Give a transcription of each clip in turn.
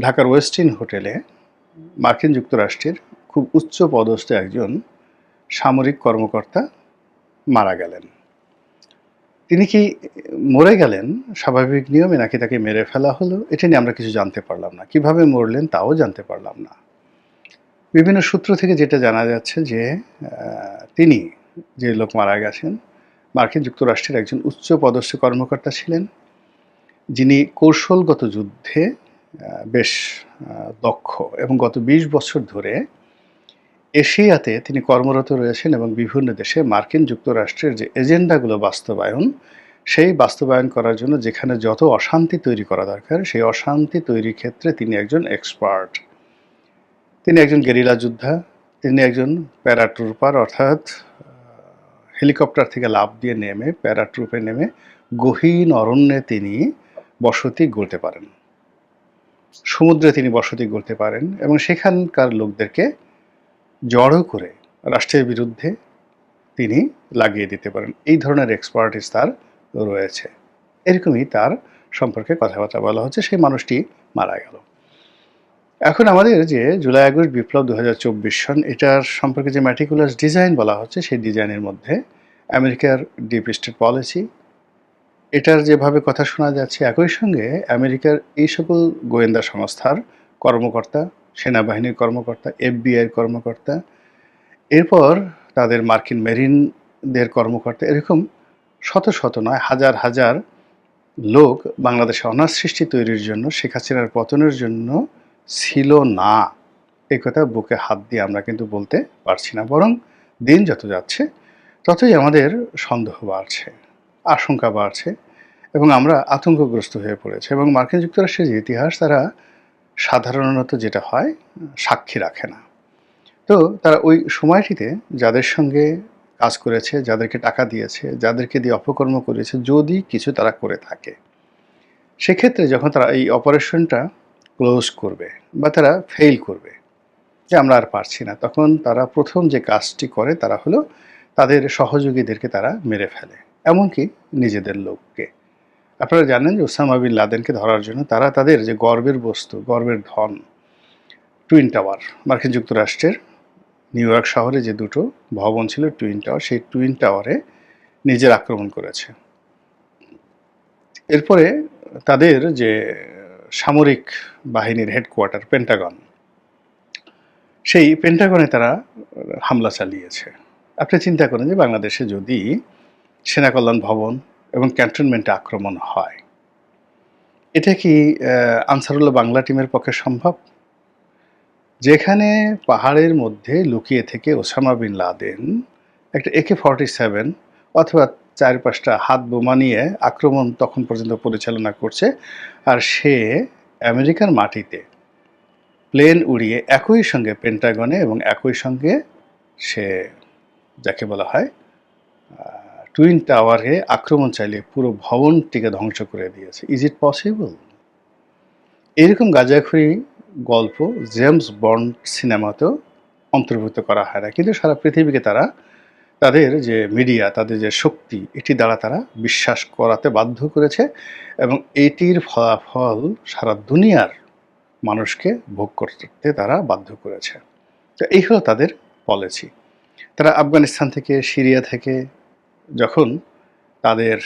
ঢাকার ওয়েস্টিন হোটেলে মার্কিন যুক্তরাষ্ট্রের খুব উচ্চ পদস্থ একজন সামরিক কর্মকর্তা মারা গেলেন। তিনি কি মরে গেলেন? স্বাভাবিক নিয়মে নাকি তাকে মেরে ফেলা হলো? এটা নিয়ে আমরা কিছু জানতে পারলাম না। কীভাবে মরলেন তাও জানতে পারলাম না। বিভিন্ন সূত্র থেকে যেটা জানা যাচ্ছে যে তিনি যে লোক মারা গেছেন, মার্কিন যুক্তরাষ্ট্রের একজন উচ্চ পদস্থ কর্মকর্তা ছিলেন, যিনি কৌশলগত যুদ্ধে বেশ দক্ষ। এবং গত ২০ বছর ধরে এশিয়াতে তিনি কর্মরত রয়েছেন এবং বিভিন্ন দেশে মার্কিন যুক্তরাষ্ট্রের যে এজেন্ডাগুলো বাস্তবায়ন, সেই বাস্তবায়ন করার জন্য যেখানে যত অশান্তি তৈরি করা দরকার, সেই অশান্তি তৈরির ক্ষেত্রে তিনি একজন এক্সপার্ট। তিনি একজন গেরিলা যোদ্ধা, তিনি একজন প্যারাট্রুপার, অর্থাৎ হেলিকপ্টার থেকে লাফ দিয়ে নেমে, প্যারাট্রুপে নেমে গহীন অরণ্যে তিনি বসতি গড়তে পারেন। সমুদ্রে তিনি বসতি গড়তে পারেন এবং সেখানকার লোকদেরকে জড়ো করে রাষ্ট্রের বিরুদ্ধে তিনি লাগিয়ে দিতে পারেন। এই ধরনের এক্সপার্টিস তার রয়েছে। এরকমই তার সম্পর্কে কথাবার্তা বলা হচ্ছে। সেই মানুষটি মারা গেল। এখন আমাদের যে জুলাই আগস্ট বিপ্লব দু হাজার চব্বিশ সন, এটার সম্পর্কে যে ম্যাটিকুলাস ডিজাইন বলা হচ্ছে, সেই ডিজাইনের মধ্যে আমেরিকার ডিপ স্টেট পলিসি এটার যেভাবে কথা শোনা যাচ্ছে একই সঙ্গে আমেরিকার এই সকল গোয়েন্দা সংস্থার কর্মকর্তা, সেনাবাহিনীর কর্মকর্তা এফবিআইয়ের কর্মকর্তা, এরপর তাদের মার্কিন মেরিনদের কর্মকর্তা, এরকম শত শত নয়, হাজার হাজার লোক বাংলাদেশে অনার সৃষ্টি তৈরির জন্য, শেখ হাসিনার পতনের জন্য ছিল না। এই কথা বুকে হাত দিয়ে আমরা কিন্তু বলতে পারছি না, বরং দিন যত যাচ্ছে ততই আমাদের সন্দেহ বাড়ছে। আশঙ্কা বাড়ছে এবং আমরা আতঙ্কগ্রস্ত হয়ে পড়েছে এবং মার্কিন যুক্তরাষ্ট্রের যে ইতিহাস, তারা সাধারণত যেটা হয়, সাক্ষী রাখে না। তো তারা ওই সময়টিতে যাদের সঙ্গে কাজ করেছে, যাদেরকে টাকা দিয়েছে, যাদেরকে দিয়ে অপকর্ম করেছে, যদি কিছু তারা করে থাকে, সেক্ষেত্রে যখন তারা এই অপারেশনটা ক্লোজ করবে বা তারা ফেল করবে, যে আমরা আর পারছি না, তখন তারা প্রথম যে কাজটি করে, তারা হলো তাদের সহযোগীদেরকে তারা মেরে ফেলে। এমনকি নিজেদের লোককে। আপনারা জানেন যে ওসামা বিন লাদেনকে ধরার জন্য তারা তাদের যে গর্বের বস্তু, গর্বের ধন, টুইন টাওয়ার, মার্কিন যুক্তরাষ্ট্রের নিউ ইয়র্ক শহরে যে দুটো ভবন ছিল টুইন টাওয়ার, সেই টুইন টাওয়ারে নিজের আক্রমণ করেছে। এরপরে তাদের যে সামরিক বাহিনীর হেডকোয়ার্টার, পেন্টাগন, সেই পেন্টাগনে তারা হামলা চালিয়েছে। আপনি চিন্তা করেন যে বাংলাদেশে যদি সেনা কল্যাণ ভবন এবং ক্যান্টনমেন্টে আক্রমণ হয়। এটা কি আনসারুল্লাহ বাংলা টিমের পক্ষে সম্ভব? যেখানে পাহাড়ের মধ্যে লুকিয়ে থেকে ওসামা বিন লাদেন একটা একে ফর্টি সেভেন অথবা চার পাঁচটা হাত বোমা নিয়ে আক্রমণ তখন পর্যন্ত পরিচালনা করছে আর সে আমেরিকার মাটিতে প্লেন উড়িয়ে একই সঙ্গে পেন্টাগনে এবং একই সঙ্গে সে, যাকে বলা হয় টুইন টাওয়ারে আক্রমণ চালিয়ে পুরো ভবনটিকে ধ্বংস করে দিয়েছে। ইজ ইট পসিবল এরকম গাঁজাখুরি গল্প জেমস বন্ড সিনেমাতেও অন্তর্ভুক্ত করা হয় না। কিন্তু সারা পৃথিবীকে তারা, তাদের যে মিডিয়া, তাদের যে শক্তি, এটি দ্বারা তারা বিশ্বাস করাতে বাধ্য করেছে এবং এটির ফলাফল সারা দুনিয়ার মানুষকে ভোগ করতে তারা বাধ্য করেছে। তো এই হলো তাদের পলিসি তারা আফগানিস্তান থেকে, সিরিয়া থেকে যখন তাদের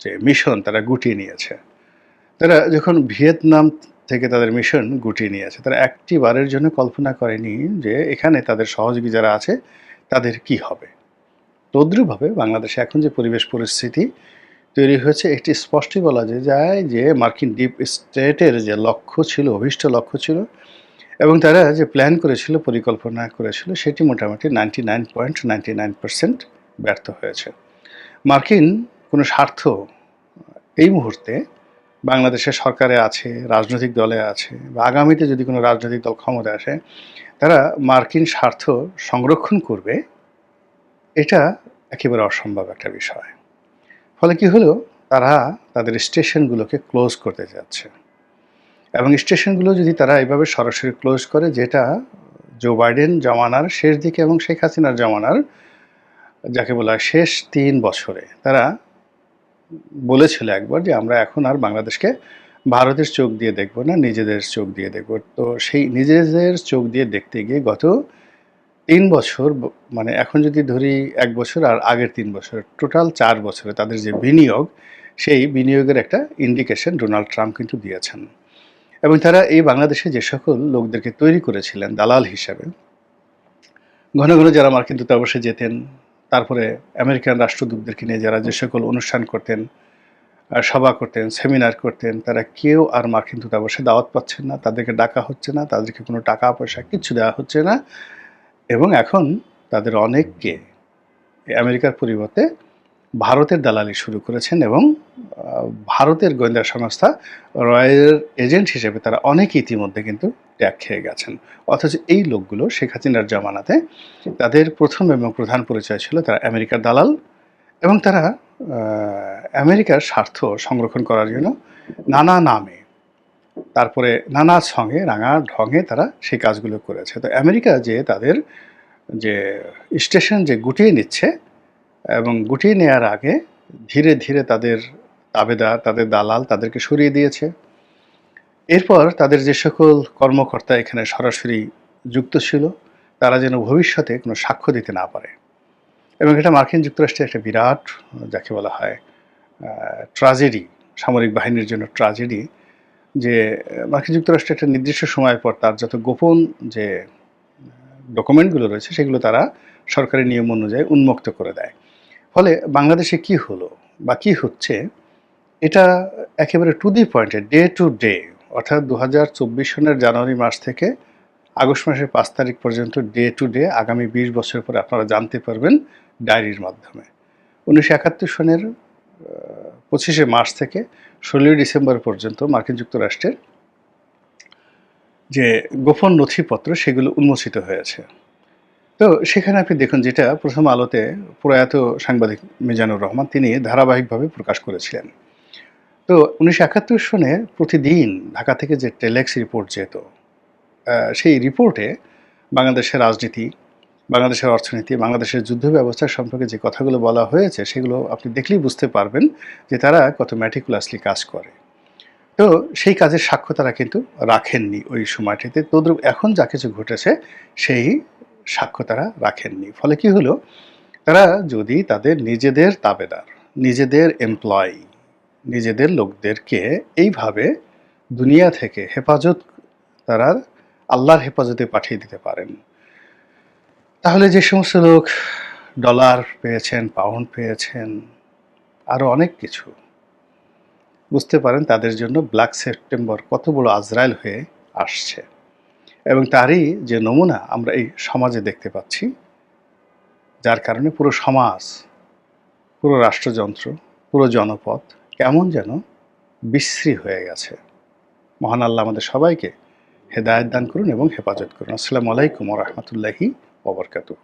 যে মিশন তারা গুটিয়ে নিয়েছে, তারা যখন ভিয়েতনাম থেকে তাদের মিশন গুটিয়ে নিয়েছে, তারা একটি বারের জন্য কল্পনা করেনি যে এখানে তাদের সহযোগী যারা আছে তাদের কি হবে। তদ্রুপভাবে বাংলাদেশে এখন যে পরিবেশ পরিস্থিতি তৈরি হয়েছে একটি স্পষ্টই বলা যায় যে মার্কিন ডিপ স্টেটের যে লক্ষ্য ছিল, অভীষ্ট লক্ষ্য ছিল, এবং তারা যে প্ল্যান করেছিল, পরিকল্পনা করেছিল, সেটি মোটামুটি ninety nine point ninety nine percent ব্যর্থ হয়েছে। মার্কিন কোনো স্বার্থ এই মুহূর্তে বাংলাদেশের সরকারে আছে, রাজনৈতিক দলে আছে বা আগামীতে যদি কোনো রাজনৈতিক দল ক্ষমতায় আসে, তারা মার্কিন স্বার্থ সংরক্ষণ করবে, এটা একেবারে অসম্ভব একটা বিষয়। ফলে কি হলো? তারা তাদের স্টেশনগুলোকে ক্লোজ করতে যাচ্ছে। এবং স্টেশনগুলো যদি তারা এইভাবে সরাসরি ক্লোজ করে, যেটা জো বাইডেন জমানার শেষ দিকে এবং শেখ হাসিনার জমানার যাকে বলা হয় শেষ তিন বছরে। তারা বলেছিল একবার যে, আমরা এখন আর বাংলাদেশকে ভারতের চোখ দিয়ে দেখব না, নিজেদের চোখ দিয়ে দেখব। তো সেই নিজেদের চোখ দিয়ে দেখতে গিয়ে গত তিন বছর মানে এখন যদি ধরি এক বছর আর আগের তিন বছর, টোটাল চার বছরে তাদের যে বিনিয়োগ, সেই বিনিয়োগের একটা ইন্ডিকেশন ডোনাল্ড ট্রাম্প কিন্তু দিয়েছেন। এবং তারা এই বাংলাদেশে যে সকল লোকদেরকে তৈরি করেছিলেন, দালাল হিসাবে, ঘন ঘন যারা মার্কিন দূতাবাসে যেতেন তারপরে আমেরিকান রাষ্ট্রদূতদেরকে নিয়ে যারা যে সকল অনুষ্ঠান করতেন সভা করতেন, সেমিনার করতেন, তারা কেউ আর মার্কিন দূতাবাসে দাওয়াত পাচ্ছেন না, তাদেরকে ডাকা হচ্ছে না, তাদেরকে কোনো টাকা, পয়সা কিছু দেওয়া হচ্ছে না। এবং এখন তাদের অনেককে আমেরিকার পরিবর্তে ভারতের দালালি শুরু করেছেন এবং ভারতের গোয়েন্দা সংস্থা রয়্যাল এজেন্ট হিসেবে তারা অনেক ইতিমধ্যে কিন্তু ট্যাগ খেয়ে গেছেন। অথচ এই লোকগুলো শেখ হাসিনার জামানাতে তাদের প্রথম এবং প্রধান পরিচয় ছিল তারা আমেরিকার দালাল এবং তারা আমেরিকার স্বার্থ সংরক্ষণ করার জন্য নানা নামে, তারপরে নানা সঙ্গে রাঙা ঢঙে তারা সেই কাজগুলো করেছে। তো আমেরিকা যে তাদের যে স্টেশন যে গুটিয়ে নিচ্ছে এবং গুটিয়ে নেওয়ার আগে ধীরে ধীরে তাদের তাবেদার তাদের দালাল তাদেরকে সরিয়ে দিয়েছে। এরপর তাদের যে সকল কর্মকর্তা এখানে সরাসরি যুক্ত ছিল, তারা যেন ভবিষ্যতে কোনো সাক্ষ্য দিতে না পারে। এবং এটা মার্কিন যুক্তরাষ্ট্রের একটা বিরাট, যাকে বলা হয় ট্রাজেডি, সামরিক বাহিনীর জন্য ট্রাজেডি, যে মার্কিন যুক্তরাষ্ট্র একটা নির্দিষ্ট সময়ের পর তার যত গোপন যে ডকুমেন্টগুলো রয়েছে, সেগুলো তারা সরকারি নিয়ম অনুযায়ী উন্মুক্ত করে দেয়। ফলে বাংলাদেশে কি হলো বা কি হচ্ছে, এটা একেবারে টু দি পয়েন্টে ডে টু ডে অর্থাৎ দু হাজার চব্বিশ সনের জানুয়ারি মাস থেকে আগস্ট মাসের পাঁচ তারিখ পর্যন্ত ডে টু ডে আগামী বিশ বছর পরে আপনারা জানতে পারবেন ডায়েরির মাধ্যমে। উনিশশো একাত্তর সনের পঁচিশে মার্চ থেকে ষোলোই ডিসেম্বর পর্যন্ত মার্কিন যুক্তরাষ্ট্রের যে গোপন নথিপত্র, সেগুলো উন্মোচিত হয়েছে। তো সেখানে আপনি দেখুন যেটা প্রথম আলোতে প্রয়াত সাংবাদিক মিজানুর রহমান তিনি ধারাবাহিকভাবে প্রকাশ করেছিলেন। তো উনিশশো একাত্তর সনে প্রতিদিন ঢাকা থেকে যে টেলেক্স রিপোর্ট যেত সেই রিপোর্টে বাংলাদেশের রাজনীতি, বাংলাদেশের অর্থনীতি, বাংলাদেশের যুদ্ধ ব্যবস্থা সম্পর্কে যে কথাগুলো বলা হয়েছে সেগুলো আপনি দেখলেই বুঝতে পারবেন যে তারা কত ম্যাটিকুলাসলি কাজ করে। তো সেই কাজের সাক্ষ্য তারা কিন্তু রাখেননি ওই সময়টিতে। তদ্রুপ এখন যা কিছু ঘটেছে সেই সাক্ষ্য তারা রাখেননি। ফলে কি হলো? তারা যদি তাদের নিজেদের তাবেদার, নিজেদের এমপ্লয়ি নিজেদের লোকদেরকে এইভাবে দুনিয়া থেকে হেফাজত তারা আল্লাহর হেফাজতে পাঠিয়ে দিতে পারেন, তাহলে যে সমস্ত লোক ডলার পেয়েছেন পাউন্ড পেয়েছেন আরও অনেক কিছু, বুঝতে পারেন তাদের জন্য ব্ল্যাক সেপ্টেম্বর কত বড় আজরায়েল হয়ে আসছে। এবং তারই যে নমুনা আমরা এই সমাজে দেখতে পাচ্ছি, যার কারণে পুরো সমাজ, পুরো রাষ্ট্রযন্ত্র, পুরো জনপদ কেমন যেন বিশ্রী হয়ে গেছে। মহান আল্লাহ আমাদের সবাইকে হেদায়ত দান করুন এবং হেফাজত করুন। আসসালামু আলাইকুম রহমতুল্লাহি ওবরকাতুহ